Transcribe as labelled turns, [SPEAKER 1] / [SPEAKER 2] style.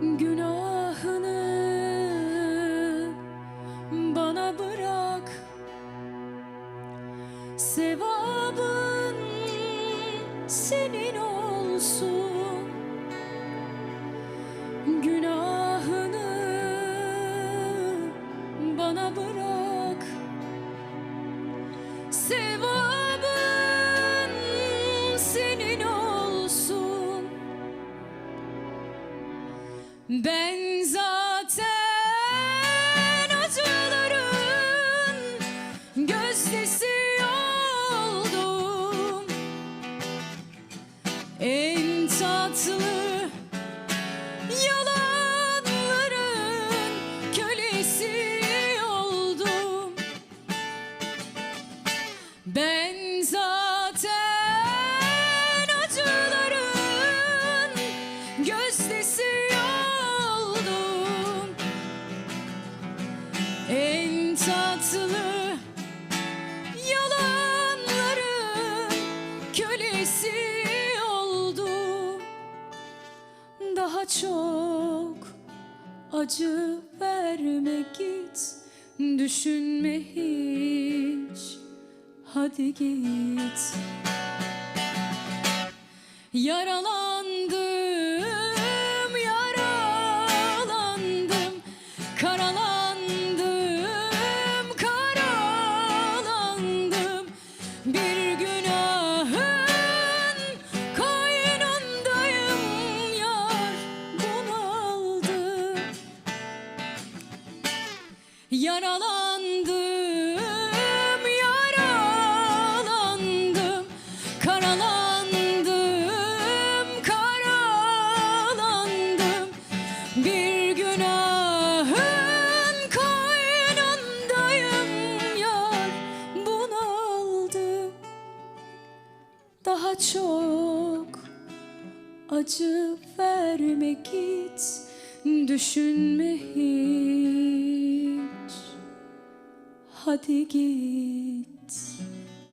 [SPEAKER 1] Günahını bana bırak. Sevabın senin olsun Benzo. Tatlı yalanların kölesi oldum Daha çok acı verme git. Düşünme hiç. Hadi git. Yaralandım, Yaralandım, yaralandım Karalandım, karalandım. Bir günahın koynundayım yar Bunaldım Daha çok acı verme git Düşünme hiç Hadi git